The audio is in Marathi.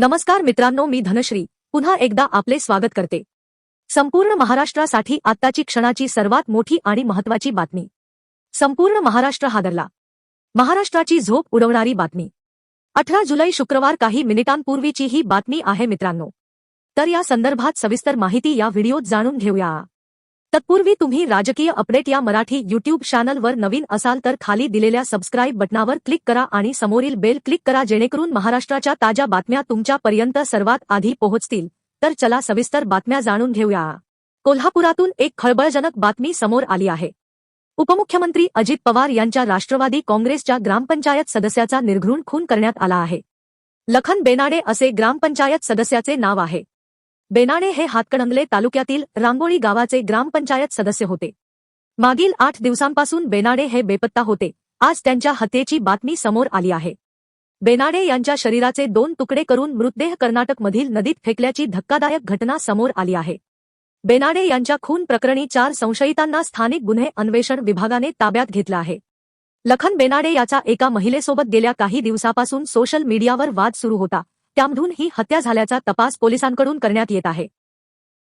नमस्कार मित्रांनो मी धनश्री. पुन्हा एकदा आपले स्वागत करते. संपूर्ण महाराष्ट्रासाठी आत्ताची क्षणाची सर्वात मोठी आणि महत्वाची बातमी. संपूर्ण महाराष्ट्र हादरला. महाराष्ट्राची झोप उडवणारी बातमी. अठरा जुलै शुक्रवार काही मिनिटांपूर्वीची ही बातमी आहे मित्रांनो. तर या संदर्भात सविस्तर माहिती या व्हिडिओत जाणून घेऊया. तत्पूर्वी तुम्ही राजकीय अपडेट या मराठी युट्यूब चॅनलवर नवीन असाल तर खाली दिलेल्या सबस्क्राईब बटनावर क्लिक करा आणि समोरील बेल क्लिक करा जेणेकरून महाराष्ट्राच्या ताज्या बातम्या तुमच्यापर्यंत सर्वात आधी पोहोचतील. तर चला सविस्तर बातम्या जाणून घेऊया. कोल्हापुरातून एक खळबळजनक बातमी समोर आली आहे. उपमुख्यमंत्री अजित पवार यांच्या राष्ट्रवादी काँग्रेसच्या ग्रामपंचायत सदस्याचा निर्घृण खून करण्यात आला आहे. लखन बेनाडे असे ग्रामपंचायत सदस्याचे नाव आहे. बेनाडे हे हातकणंगले तालुक्यातील रांगोळी गावाचे ग्रामपंचायत सदस्य होते. मागील आठ दिवसांपासून बेनाडे हे बेपत्ता होते. आज त्यांच्या हत्येची बातमी समोर आली आहे. बेनाडे यांच्या शरीराचे दोन तुकडे करून मृतदेह कर्नाटकमधील नदीत फेकल्याची धक्कादायक घटना समोर आली आहे. बेनाडे यांच्या खून प्रकरणी चार संशयितांना स्थानिक गुन्हे अन्वेषण विभागाने ताब्यात घेतलं आहे. लखन बेनाडे याचा एका महिलेसोबत गेल्या काही दिवसापासून सोशल मीडियावर वाद सुरू होता. त्यामधून ही हत्या झाल्याचा तपास पोलिसांकडून करण्यात येत आहे.